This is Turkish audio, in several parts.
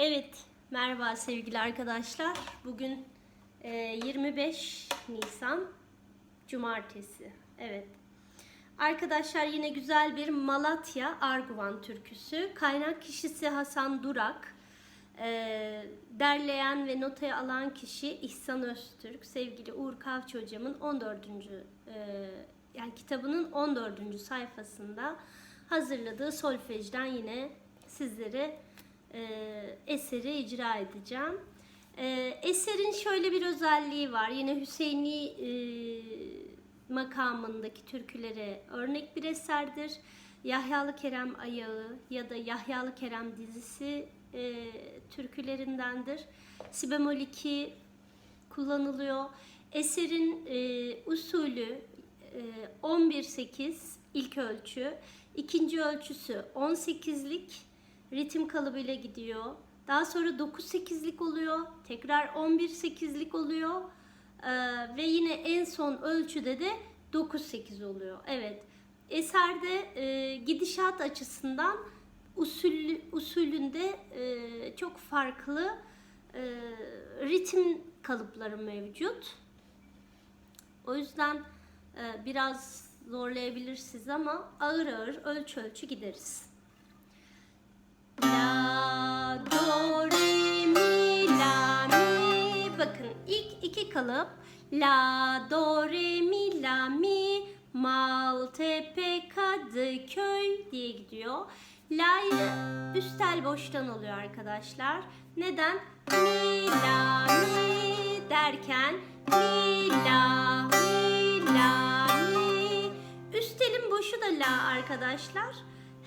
Evet, merhaba sevgili arkadaşlar. Bugün e, 25 Nisan Cumartesi. Evet. Arkadaşlar yine güzel bir Malatya Arguvan türküsü. Kaynak kişisi Hasan Durak. E, derleyen ve notaya alan kişi İhsan Öztürk. Sevgili Uğur Kavçı hocamın 14. e, yani kitabının 14. sayfasında hazırladığı solfejden yine sizlere e, eseri icra edeceğim. E, eserin şöyle bir özelliği var. Yine Hüseyini e, makamındaki türkülere örnek bir eserdir. Yahyalı Kerem Ayağı ya da Yahyalı Kerem dizisi e, türkülerindendir. Si bemol 2 kullanılıyor. Eserin e, usulü e, 11-8 ilk ölçü. İkinci ölçüsü 18'lik ritim kalıbıyla gidiyor. Daha sonra 9-8'lik oluyor. Tekrar 11-8'lik oluyor. Ee, ve yine en son ölçüde de 9-8 oluyor. Evet. Eserde e, gidişat açısından usul, usulünde e, çok farklı e, ritim kalıpları mevcut. O yüzden e, biraz zorlayabilir siz ama ağır ağır ölçü ölçü gideriz. Do, re, mi, la, mi. Bakın ilk iki kalıp La, do, re, mi, la, mi. Maltepe, Kadıköy diye gidiyor. La'yı üst tel boştan oluyor arkadaşlar. Neden? Mi, la, mi derken mi, la, mi, la, mi. Üst telin boşu da la arkadaşlar.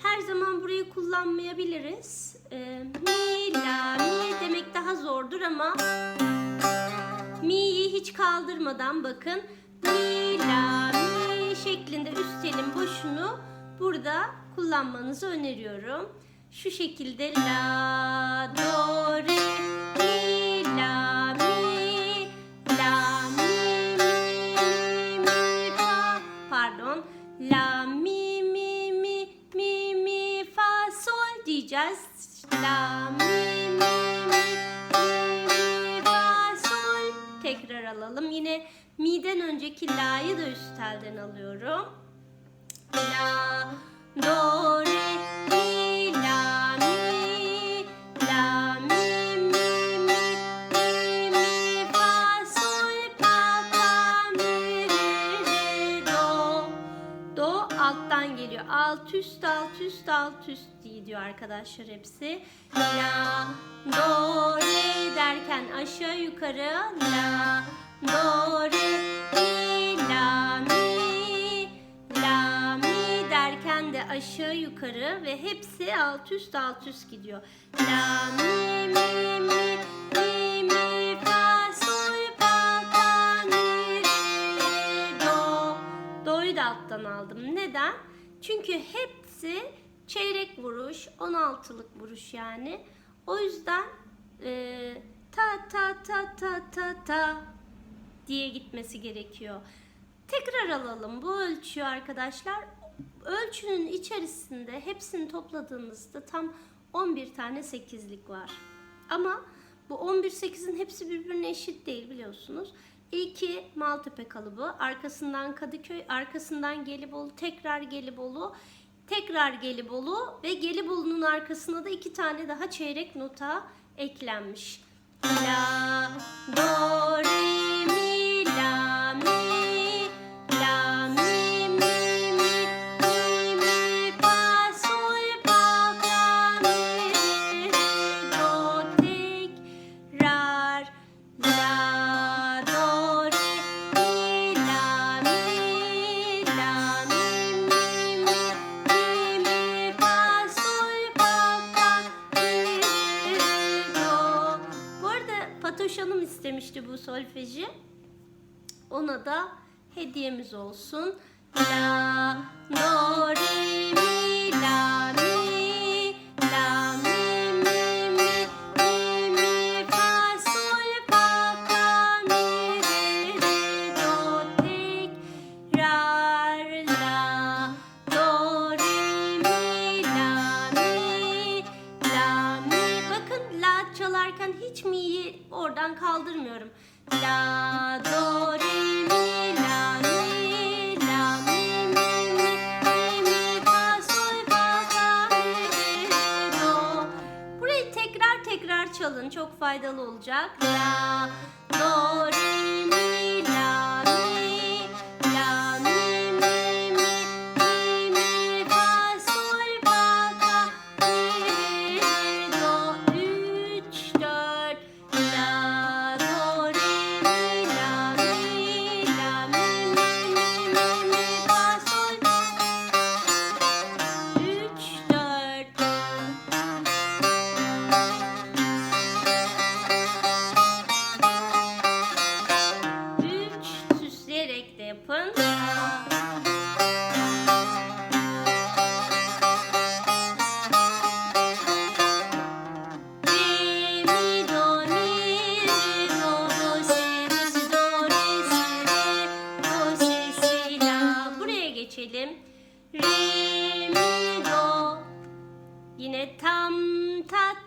Her zaman burayı kullanmayabiliriz. Ee, mi, la, mi demek daha zordur ama mi'yi hiç kaldırmadan bakın mi, la, mi şeklinde üst boşunu burada kullanmanızı öneriyorum. Şu şekilde la, do, re, mi, diyeceğiz. La, mi, mi, mi, mi, fa, sol. Tekrar alalım. Yine mi'den önceki la'yı da üst telden alıyorum. La, do, re, Alt üst alt üst alt üst diye diyor arkadaşlar hepsi. La, do, re derken aşağı yukarı la, do, re, mi, la, mi, la, mi derken de aşağı yukarı ve hepsi alt üst alt üst gidiyor. La, mi, mi, mi, mi, mi, fa, sol, fa, fa, mi, re, do. Do'yu da alttan aldım. Neden? Çünkü hepsi çeyrek vuruş, 16'lık vuruş yani. O yüzden e, ta ta ta ta ta ta diye gitmesi gerekiyor. Tekrar alalım bu ölçüyü arkadaşlar. Ölçünün içerisinde hepsini topladığınızda tam 11 tane 8'lik var. Ama bu 11 8'in hepsi birbirine eşit değil biliyorsunuz. İlki Maltepe kalıbı, arkasından Kadıköy, arkasından Gelibolu, tekrar Gelibolu, tekrar Gelibolu ve Gelibolu'nun arkasına da iki tane daha çeyrek nota eklenmiş. La, do, re, mi, la, solfeji. Ona da hediyemiz olsun. La, do, re, mi, çalın. Çok faydalı olacak. La, do, re, mi, la, mi,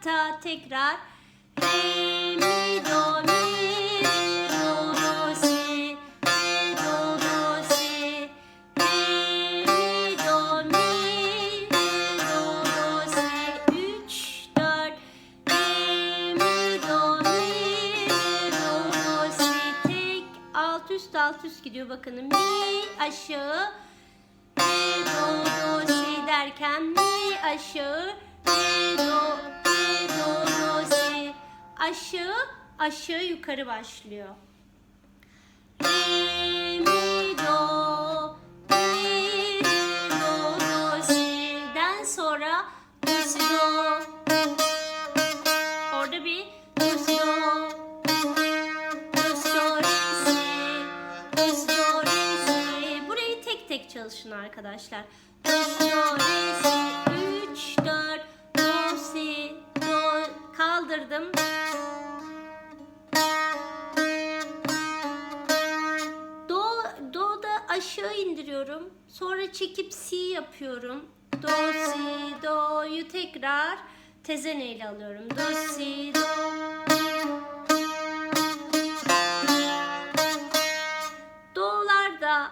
ta tekrar re mi do mi üst alt üst gidiyor bakın. Mi aşağı mi do do si. derken mi aşağı mi do Aşağı, aşağı yukarı başlıyor. Re, mi, do, re, do, do, si'den sonra do. Orada bir do, si, do. Si, do, si. Burayı tek tek çalışın arkadaşlar. Do, si, do, re, do, si, do. Kaldırdım. Aşağı indiriyorum. Sonra çekip si yapıyorum. Do, si, do'yu tekrar tezeneyle alıyorum. Do, si, do. Do'lar da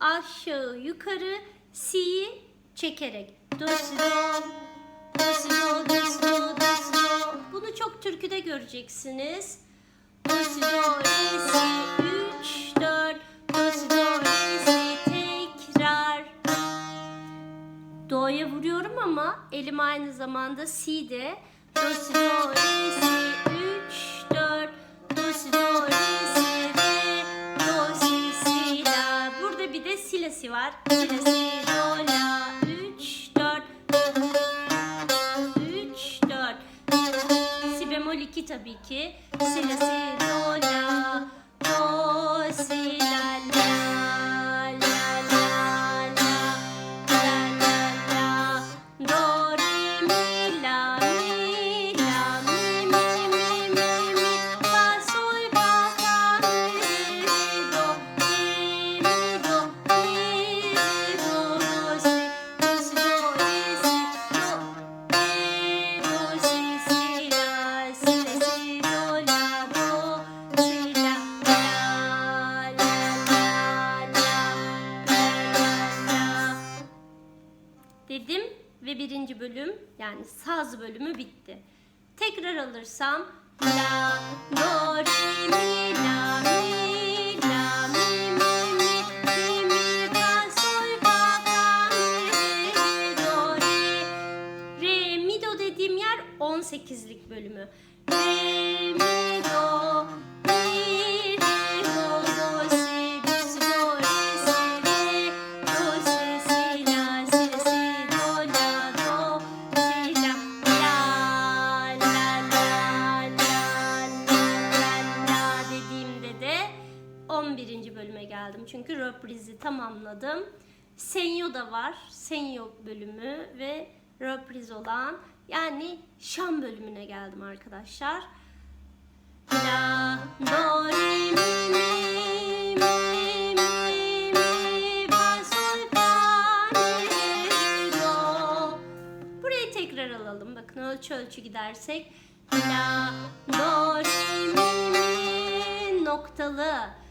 aşağı yukarı si'yi çekerek. Do, si, do. Do, si, do, do, si, do, do, si, do. Bunu çok türküde göreceksiniz. Do, si, do, re, si, üç, dört. Do, si, do, Do'ya vuruyorum ama elim aynı zamanda si'de. Do, si, do, re, si, üç, dört. Do, si, do, re, si, re, do, si, si, la. Burada bir de si, la, si var. Si, la, si, do, la. Üç, dört. Üç, dört. Si bemol 2 tabii ki. Si la si do la alırsam la do re mi la mi la mi mi mi mi mi fa sol fa fa mi re do re Re mi do dediğim yer 18'lik bölümü. 11. bölüme geldim. Çünkü röprizi tamamladım. Senyo da var. Senyo bölümü ve röpriz olan yani şan bölümüne geldim arkadaşlar. La, do, re, mi, mi, tekrar alalım. Bakın ölçü ölçü gidersek. La, do, re, mi, mi, noktalı.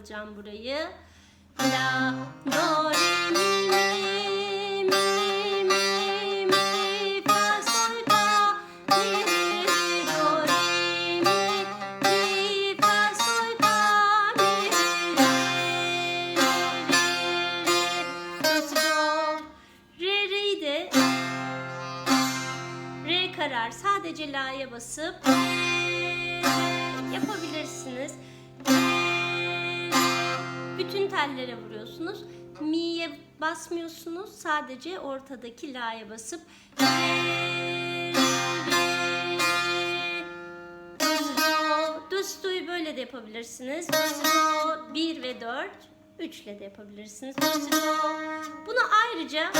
Tekrar alacağım burayı. La, do, re, mi, mi, mi, mi, mi, fa, sol, fa, mi, re, do, re, mi, mi, fa, sol, fa, mi, re, re, re, do. Re, re'yi de re karar sadece la'ya basıp re yapabilirsiniz. Bütün tellere vuruyorsunuz. Mi'ye basmıyorsunuz. Sadece ortadaki la'ya basıp do'yu böyle de yapabilirsiniz. Do 1 ve 4 3 ile de yapabilirsiniz. Bunu ayrıca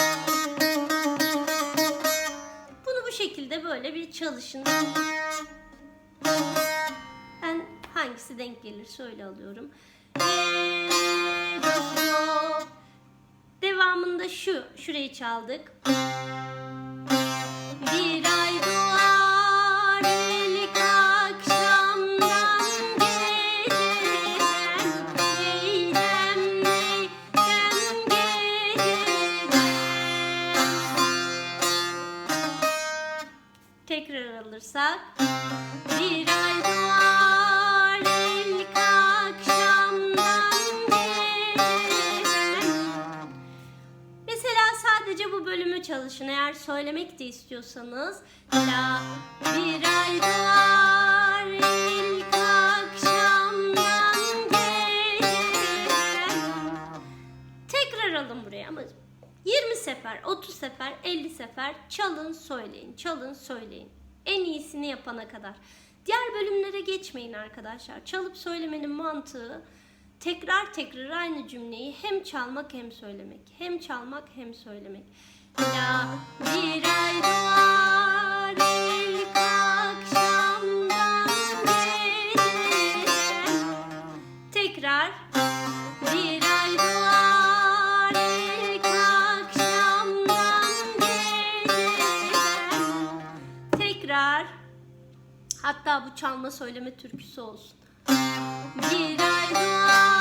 bunu bu şekilde böyle bir çalışın. Ben hangisi denk gelirse öyle alıyorum. Devamında şu, şurayı çaldık. Bir ay doğar ilk akşamdan geceden Neydem neydem geceden Tekrar alırsak Bir ay doğar bölümü çalışın. Eğer söylemek de istiyorsanız La bir ay doğar ilk akşamdan Tekrar alın buraya ama 20 sefer, 30 sefer, 50 sefer çalın söyleyin, çalın söyleyin. En iyisini yapana kadar. Diğer bölümlere geçmeyin arkadaşlar. Çalıp söylemenin mantığı tekrar tekrar aynı cümleyi hem çalmak hem söylemek. Hem çalmak hem söylemek. Hatta bu çalma söyleme türküsü olsun. Bir ay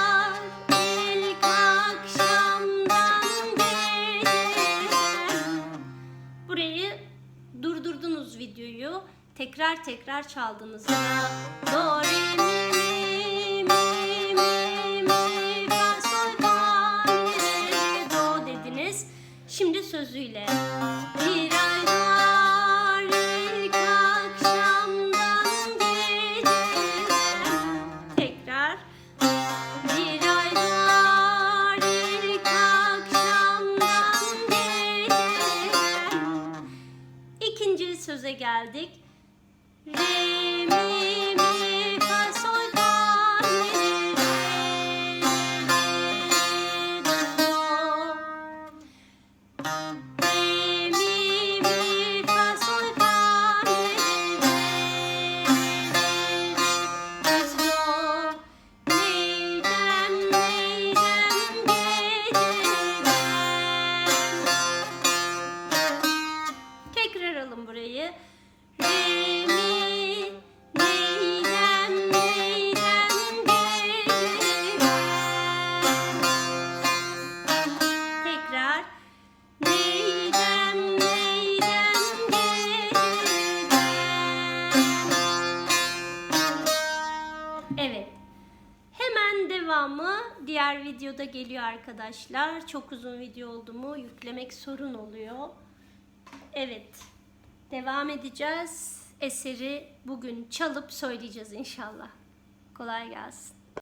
Tekrar tekrar çaldınız. La, do, re, mi, mi, mi, mi, fa, sol, fa, mi, re, do dediniz. Şimdi sözüyle. Bir ay ilk akşamdan geceden Tekrar. Bir ay ilk akşamdan geceden İkinci söze geldik. Geliyor arkadaşlar. Çok uzun video oldu mu yüklemek sorun oluyor. Evet. Devam edeceğiz. Eseri bugün çalıp söyleyeceğiz inşallah. Kolay gelsin.